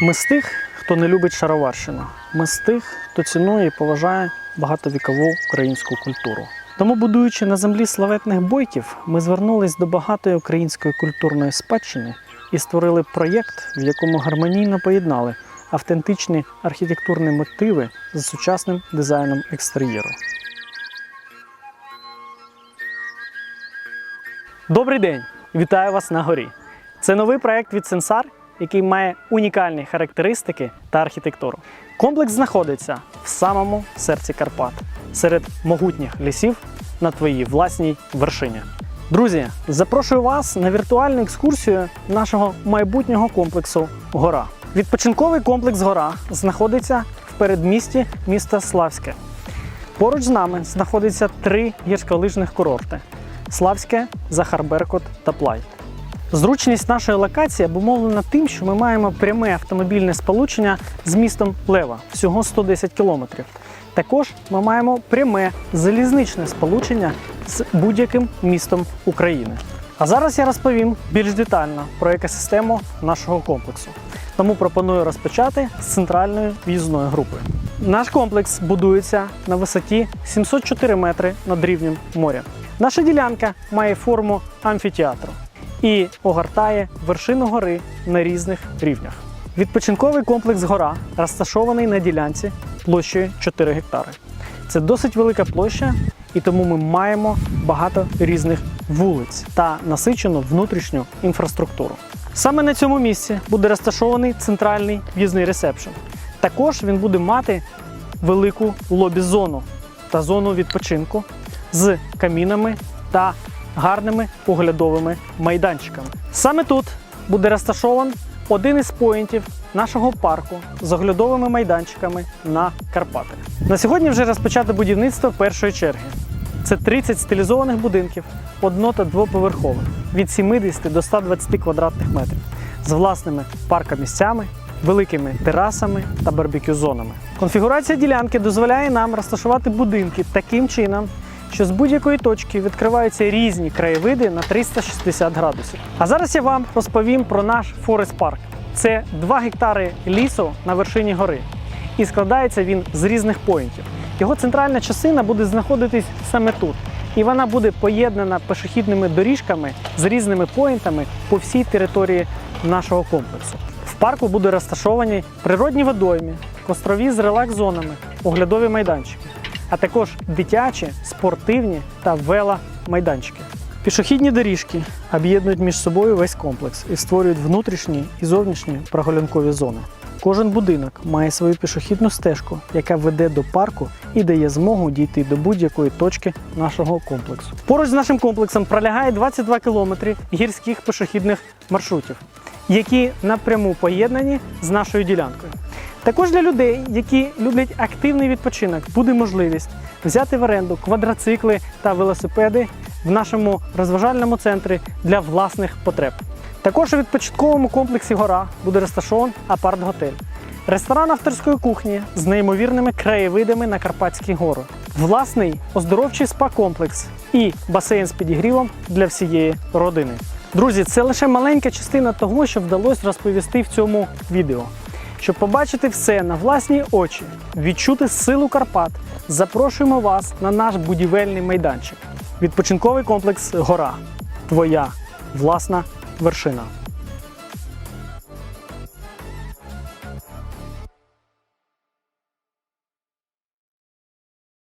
Ми з тих, хто не любить шароварщину. Ми з тих, хто цінує і поважає багатовікову українську культуру. Тому, будуючи на землі славетних бойків, ми звернулись до багатої української культурної спадщини і створили проєкт, в якому гармонійно поєднали автентичні архітектурні мотиви з сучасним дизайном екстер'єру. Добрий день! Вітаю вас на горі. Це новий проект від Сенсар, який має унікальні характеристики та архітектуру. Комплекс знаходиться в самому серці Карпат, серед могутніх лісів на твоїй власній вершині. Друзі, запрошую вас на віртуальну екскурсію нашого майбутнього комплексу Гора. Відпочинковий комплекс Гора знаходиться в передмісті міста Славське. Поруч з нами знаходиться три гірськолижних курорти: Славське, Захарберкот та Плай. Зручність нашої локації обумовлена тим, що ми маємо пряме автомобільне сполучення з містом Лева всього 110 кілометрів. Також ми маємо пряме залізничне сполучення з будь-яким містом України. А зараз я розповім більш детально про екосистему нашого комплексу. Тому пропоную розпочати з центральної в'їзної групи. Наш комплекс будується на висоті 704 метри над рівнем моря. Наша ділянка має форму амфітеатру і огортає вершину гори на різних рівнях. Відпочинковий комплекс гора розташований на ділянці площею 4 гектари. Це досить велика площа, і тому ми маємо багато різних вулиць та насичену внутрішню інфраструктуру. Саме на цьому місці буде розташований центральний в'їзний ресепшн. Також він буде мати велику лобі-зону та зону відпочинку з камінами та гарними оглядовими майданчиками. Саме тут буде розташований один із поінтів нашого парку з оглядовими майданчиками на Карпати. На сьогодні вже розпочато будівництво першої черги. Це 30 стилізованих будинків, одно- та двоповерхових від 70 до 120 квадратних метрів з власними паркомісцями, великими терасами та барбекю-зонами. Конфігурація ділянки дозволяє нам розташувати будинки таким чином, що з будь-якої точки відкриваються різні краєвиди на 360 градусів. А зараз я вам розповім про наш Форест Парк. Це 2 гектари лісу на вершині гори. І складається він з різних поінтів. Його центральна частина буде знаходитись саме тут. І вона буде поєднана пішохідними доріжками з різними поінтами по всій території нашого комплексу. В парку буде розташовані природні водойми, кострові з релакс-зонами, оглядові майданчики, а також дитячі, спортивні та веломайданчики. Пішохідні доріжки об'єднують між собою весь комплекс і створюють внутрішні і зовнішні прогулянкові зони. Кожен будинок має свою пішохідну стежку, яка веде до парку і дає змогу дійти до будь-якої точки нашого комплексу. Поруч з нашим комплексом пролягає 22 кілометри гірських пішохідних маршрутів, які напряму поєднані з нашою ділянкою. Також для людей, які люблять активний відпочинок, буде можливість взяти в оренду квадроцикли та велосипеди в нашому розважальному центрі для власних потреб. Також у відпочинковому комплексі Гора буде розташований апарт-готель, ресторан авторської кухні з неймовірними краєвидами на Карпатські гори, власний оздоровчий спа-комплекс і басейн з підігрівом для всієї родини. Друзі, це лише маленька частина того, що вдалося розповісти в цьому відео. Щоб побачити все на власні очі, відчути силу Карпат, запрошуємо вас на наш будівельний майданчик. Відпочинковий комплекс Гора. Твоя власна вершина.